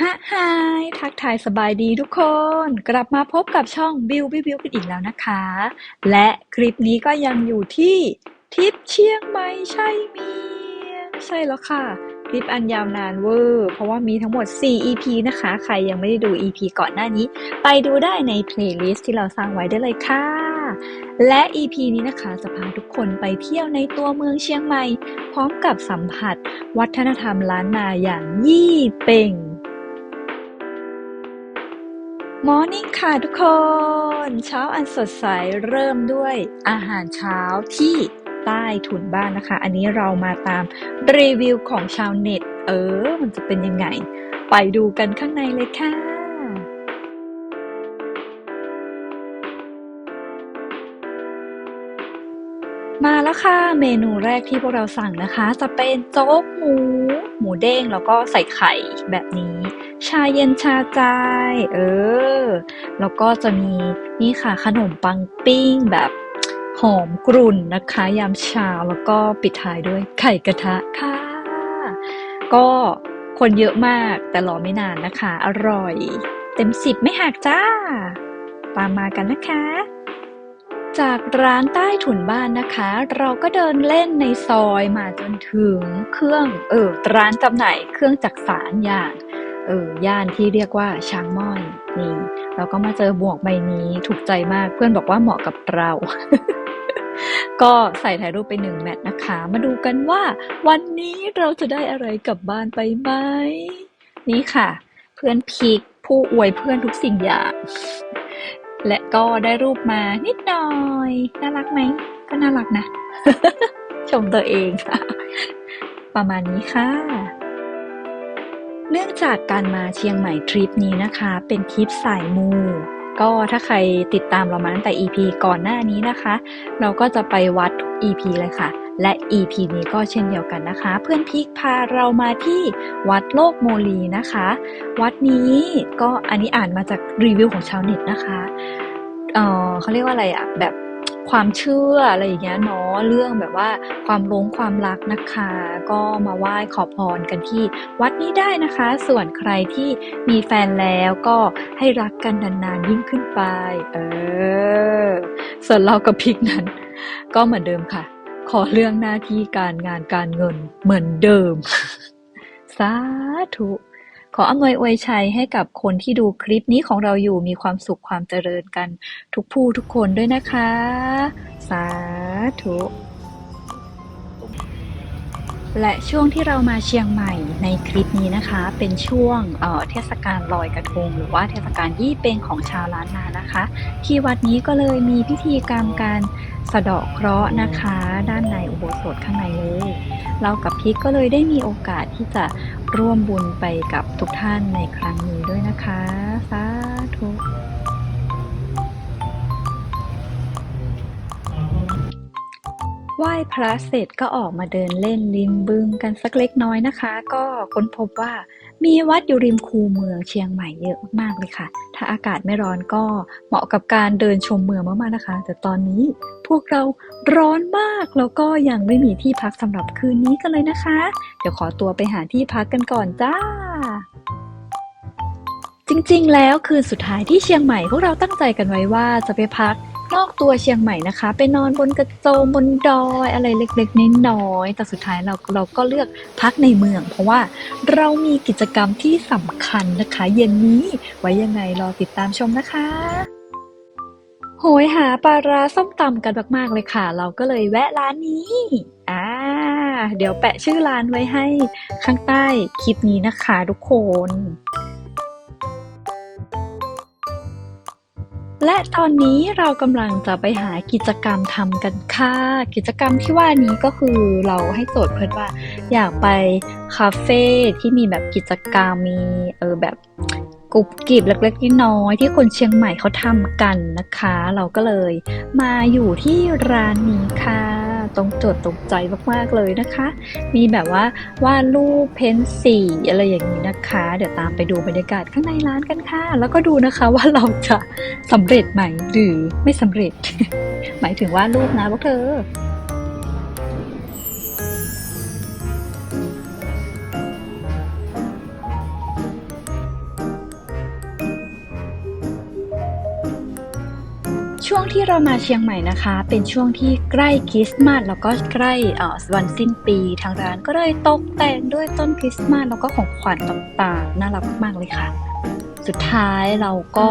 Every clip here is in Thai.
ฮะฮายทักทายสบายดีทุกคน กลับมาพบกับช่องบิวบิวบิวกันอีกแล้วนะคะ และคลิปนี้ก็ยังอยู่ที่ทิปเชียงใหม่ใช่เมียใช่แล้วค่ะ คลิปอันยาวนานเวอร์ เพราะว่ามีทั้งหมด 4 EP นะคะ ใครยังไม่ได้ดู EP ก่อนหน้านี้ ไปดูได้ในเพลย์ลิสต์ที่เราสร้างไว้ได้เลยค่ะ และ EP นี้นะคะจะพาทุกคนไปเที่ยวในตัวเมืองเชียงใหม่ พร้อมกับสัมผัส วัฒนธรรมล้านนาอย่างยี่เป่ง มอร์นิ่งค่ะทุกคน เช้าอันสดใสเริ่มด้วยอาหารเช้าที่ใต้ถุนบ้านนะคะ อันนี้เรามาตามรีวิวของชาวเน็ต เออ มันจะเป็นยังไง ไปดูกันข้างในเลยค่ะ มาแล้วค่ะ เมนูแรกที่พวกเราสั่งนะคะ จะเป็นโจ๊กหมู หมูเด้งแล้วก็ใส่ไข่แบบนี้าเย็นชาใจ เออ แล้วก็จะมีนี่ค่ะขนมปังปิ้งแบบหอมกรุ่นนะคะ ยามเช้าแล้วก็ปิดท้ายด้วยไข่กระทะค่ะ ก็คนเยอะมากแต่รอไม่นานนะคะ อร่อย เต็มสิบไม่หักจ้า ตามมากันนะคะ จากร้านใต้ถุนบ้านนะคะ เราก็เดินเล่นในซอยมาจนถึงเครื่องเออร้านจำหน่ายเครื่องจักสารอย่าง เออย่านที่เรียกว่าช้างม้อยนี่เราก็มาเจอหมวกใบนี้ถูกใจมากเพื่อนบอกว่าเหมาะกับเรา ก็ใส่ถ่ายรูปไปหนึ่งแมทนะคะ มาดูกันว่า วันนี้เราจะได้อะไรกลับบ้านไปไหมนี่ค่ะ เพื่อนพีกผู้อวยเพื่อนทุกสิ่งอย่าง และก็ได้รูปมานิดหน่อย น่ารักไหม ก็น่ารักนะ ชมตัวเองค่ะ ประมาณนี้ค่ะ เนื่องจากการมาเชียงใหม่ทริปนี้นะคะ เป็นทริปสายมู ก็ถ้าใครติดตามเรามาตั้งแต่ EP ก่อนหน้านี้นะคะ เราก็จะไปวัดทุก EP เลยค่ะ และ EP นี้ก็เช่นเดียวกันนะคะ เพื่อนพีกพาเรามาที่วัดโลกโมลีนะคะ วัดนี้ก็อันนี้อ่านมาจากรีวิวของชาวเน็ตนะคะเออเขาเรียกว่าอะไรอะแบบ ความเชื่ออะไรอย่างเงี้ยเนาะเรื่องแบบว่าความหลงความรักนะคะ ก็มาไหว้ขอพรกันที่วัดนี้ได้นะคะ ส่วนใครที่มีแฟนแล้วก็ให้รักกันนานๆยิ่งขึ้นไป เออ ส่วนเรากับพิกนั้น ก็เหมือนเดิมค่ะ ขอเรื่องหน้าที่การงานการเงินเหมือนเดิม สาธุ ขออำนวยอวยชัยให้กับคนที่ดูคลิปนี้ของเราอยู่ มีความสุขความเจริญกันทุกผู้ทุกคนด้วยนะคะ สาธุและช่วงที่เรามาเชียงใหม่ในคลิปนี้นะคะ เป็นช่วงเเทศกาลลอยกระทง หรือว่าเทศกาลยี่เปงของชาวล้านนานะคะ ที่วัดนี้ก็เลยมีพิธีกรรมการสะเดาะเคราะห์นะคะ ด้านในอุโบสถข้างในเลย เรากับพิกก็เลยได้มีโอกาสที่จะร่วมบุญไปกับ ทุกท่านในครั้งนี้ด้วยนะคะ สาธุไหว้พระเสร็จก็ออกมาเดินเล่นริมบึงกันสักเล็กน้อยนะคะ ก็ค้นพบว่ามีวัดอยู่ริมคูเมืองเชียงใหม่เยอะมากเลยค่ะ ถ้าอากาศไม่ร้อนก็เหมาะกับการเดินชมเมืองมากๆนะคะ แต่ตอนนี้พวกเราร้อนมากแล้วก็ยังไม่มีที่พักสำหรับคืนนี้กันเลยนะคะ เดี๋ยวขอตัวไปหาที่พักกันก่อนจ้า จริงๆ แล้วคืนสุดท้ายที่เชียงใหม่พวกเราตั้งใจกันไว้ว่าจะไปพักนอกตัวเชียงใหม่นะคะ ไปนอนบนกระโจมบนดอยอะไรเล็กๆน้อยๆแต่สุดท้ายเราเราก็เลือกพักในเมือง เพราะว่าเรามีกิจกรรมที่สำคัญนะคะ เย็นนี้ ไว้ยังไงรอติดตามชมนะคะ โหยหาปลาร้าส้มตำกันมากๆเลยค่ะ เราก็เลยแวะร้านนี้อ่า เดี๋ยวแปะชื่อร้านไว้ให้ข้างใต้คลิปนี้นะคะทุกคน และตอนนี้เรากำลังจะไปหากิจกรรมทำกันค่ะ กิจกรรมที่ว่านี้ก็คือเราให้โจทย์เพื่อนว่า อยากไปคาเฟ่ที่มีแบบกิจกรรมมีเออแบบกรุบกริบเล็กๆน้อยๆที่คนเชียงใหม่เขาทำกันนะคะ เราก็เลยมาอยู่ที่ร้านนี้ค่ะ ตรงจดตรงใจมากๆเลยนะคะ มีแบบว่าวาดรูปเพ้นสีอะไรอย่างนี้นะคะ เดี๋ยวตามไปดูบรรยากาศข้างในร้านกันค่ะ แล้วก็ดูนะคะว่าเราจะสำเร็จไหมหรือไม่สำเร็จ หมายถึงวาดรูปนะพวกเธอ ช่วงที่เรามาเชียงใหม่นะคะ เป็นช่วงที่ใกล้คริสต์มาสแล้วก็ใกล้วันสิ้นปี ทางร้านก็เลยตกแต่งด้วยต้นคริสต์มาสแล้วก็ของขวัญต่างๆ น่ารักมากเลยค่ะ สุดท้ายเราก็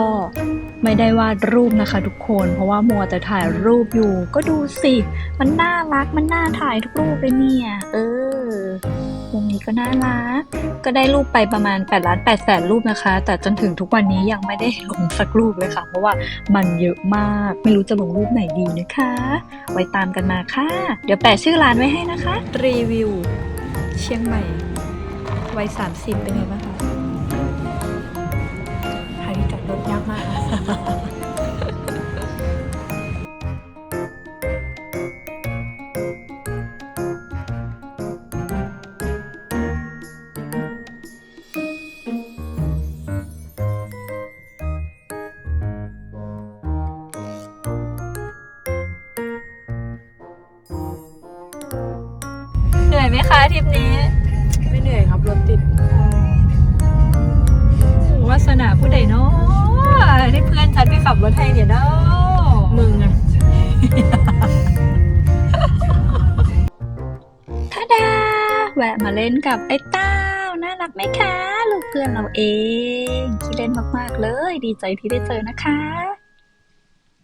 ไม่ได้วาดรูปนะคะทุกคน เพราะว่ามัวแต่ถ่ายรูปอยู่ ก็ดูสิ มันน่ารักมันน่าถ่ายทุกรูปเลยเนี่ย เออ มุมนี้ก็น่ารัก ก็ได้รูปไปประมาณ8ล้าน8แสนรูปนะคะ แต่จนถึงทุกวันนี้ยังไม่ได้ลงสักรูปเลยค่ะ เพราะว่ามันเยอะมาก ไม่รู้จะลงรูปไหนดีนะคะ ไว้ตามกันมาค่ะ เดี๋ยวแปะชื่อร้านไว้ให้นะคะ รีวิว เชียงใหม่ วัย 30 เป็นไงบ้าง อยไหมคะทริปนี้ไม่เหนื่อยครับรถติดวาสนาผู้ใดเนาะได้เพื่อนฉันไปขับรถให้เนี่ยเนาะมึงอะทาดา แวะมาเล่นกับไอ้เต้าน่ารักไหมคะ ลูกเพื่อนเราเองขี้เล่นมากๆเลย ดีใจที่ได้เจอนะคะ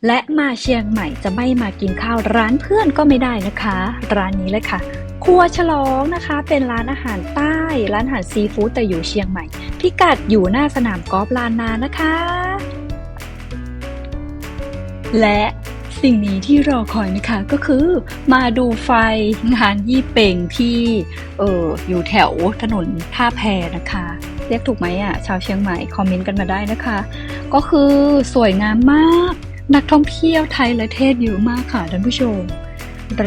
และมาเชียงใหม่จะไม่มากินข้าวร้านเพื่อนก็ไม่ได้นะคะ ร้านนี้เลยค่ะ ครัวฉลองนะคะเป็นร้านอาหารใต้ ร้านอาหารซีฟู้ดแต่อยู่เชียงใหม่ พิกัดอยู่หน้าสนามกอล์ฟลานนานะคะ และสิ่งนี้ที่รอคอยนะคะก็คือมาดูไฟงานยี่เป่งที่เอออยู่แถวถนนท่าแพนะคะ เรียกถูกไหมอะชาวเชียงใหม่คอมเมนต์กันมาได้นะคะ ก็คือสวยงามมาก นักท่องเที่ยวไทยและเทศเยอะมากค่ะท่านผู้ชม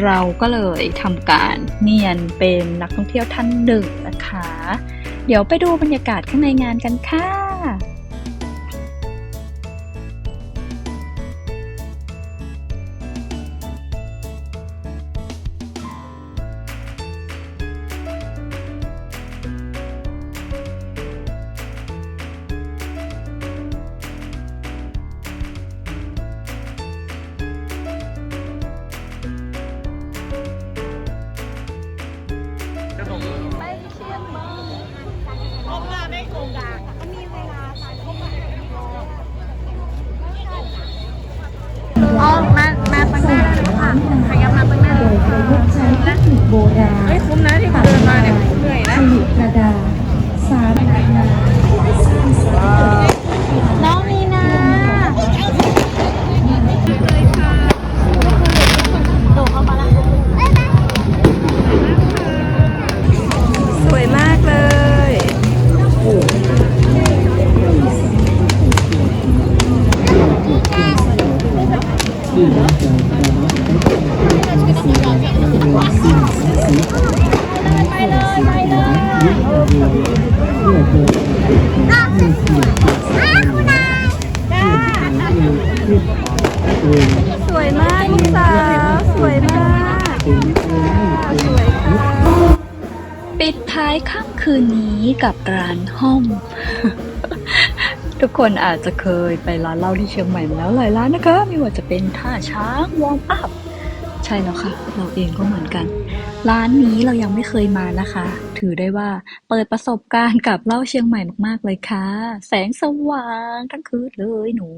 เราก็เลยทำการเนียนเป็นนักท่องเที่ยวท่านหนึ่งนะคะ เดี๋ยวไปดูบรรยากาศข้างในงานกันค่ะ อ๋อมามาตั้งหน้าเลยค่ะขยับมาตั้งหน้าเลยใช้เทคนิคโบราณเฮ้ยคุ้มนะที่เดินมาเนี่ยเหนื่อยนะลิกระดาษสารนา สวยมากลูกสาวสวยมาก สวยค่ะ ปิดท้ายค่ำคืนนี้กับร้านห้อม ทุกคนอาจจะเคยไปร้านเหล้าที่เชียงใหม่มาแล้วหลายร้านนะคะ ไม่ว่าจะเป็นท่าช้างวอร์มอัพใช่แล้วค่ะ เราเองก็เหมือนกัน ร้านนี้เรายังไม่เคยมานะคะ ถือได้ว่าเปิดประสบการณ์กับเหล้าเชียงใหม่มากๆเลยค่ะ แสงสว่างทั้งคืนเลยหนู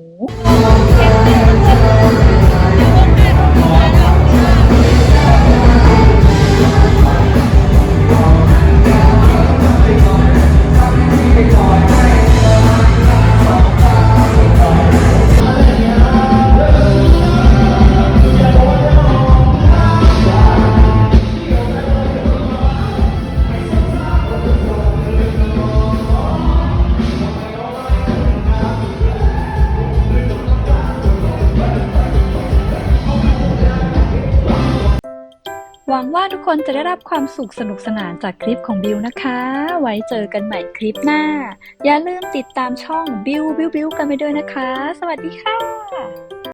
วังว่าทุกคนจะได้รับความสุขสนุกสนานจากคลิปของบิวนะคะ ไว้เจอกันใหม่คลิปหน้า อย่าลืมติดตามช่องบิวบิวบิวกันไปด้วยนะคะ สวัสดีค่ะ